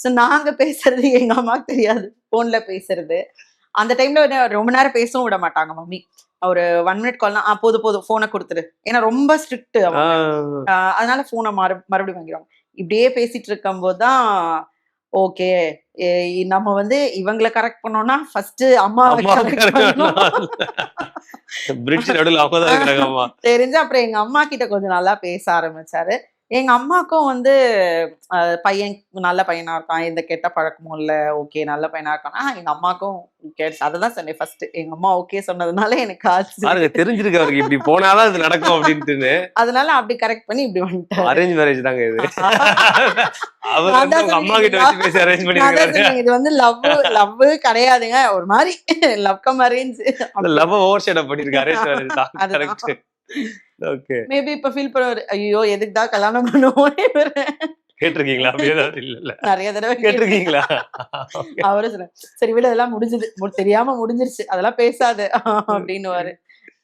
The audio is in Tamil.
ஸோ நாங்க பேசுறது எங்க அம்மாக்கு தெரியாது. போன்ல பேசுறது. அந்த டைம்ல ரொம்ப நேரம் பேசவும் விட மாட்டாங்க மம்மி. ஒரு ஒன் மினிட் கால்னா ஆ போதும் போதும் போனை கொடுத்துரு. ஏன்னா ரொம்ப ஸ்ட்ரிக்ட் அதனால போனை மறு மறுபடியும் வாங்கிடுவாங்க. இப்படியே பேசிட்டு இருக்கும்போது தான் ஓகே நம்ம வந்து இவங்களை கரெக்ட் பண்ணோம்னா ஃபர்ஸ்ட் அம்மா. தெரிஞ்சு அப்புறம் எங்க அம்மா கிட்ட கொஞ்சம் நல்லா பேச ஆரம்பிச்சாரு. எங்க அம்மாக்கும் வந்து பையன் நல்ல பையனா இருக்கான். எந்த கெட்ட பழக்கமும் இல்ல. ஓகே நல்ல பையனா இருக்கான். எங்க அம்மாக்கும் கேட்டுச்சு அததான் சொன்னேன் ஃபர்ஸ்ட். எங்க அம்மா ஓகே சொன்னதுனால எனக்கு ஆச்சு பாருங்க தெரிஞ்சிருக்கு அவருக்கு இப்படி போனாதான் இது நடக்கும் அப்படின்ட்டு அதனால அப்படி கரெக்ட் பண்ணி இப்படி வந்துட்டாரு. அரேஞ்ச் மேரேஜ் தாங்க இது. அவர் வந்து அம்மா கிட்ட. வச்சு பேசி அரேஞ்ச் அதான் சொன்னேன், இது வந்து லவ் லவ் கிடையாதுங்க. ஒரு மாதிரி love cum arrange love over shade பண்ணிருக்காரு அரேஞ்ச் மேரேஜ் தான். கரெக்ட் ஓகே மேபி இப்ப ஃபீல் பண்ணுவாரு ஐயோ எதுக்கு தான் கல்யாணம் பண்ணுவோம் கேட்டிருக்கீங்களா? இல்ல நிறைய தடவை. கேட்டிருக்கீங்களா? அவரு சரி விட அதெல்லாம் முடிஞ்சது. தெரியாம முடிஞ்சிருச்சு. அதெல்லாம் பேசாத. அப்படின்னு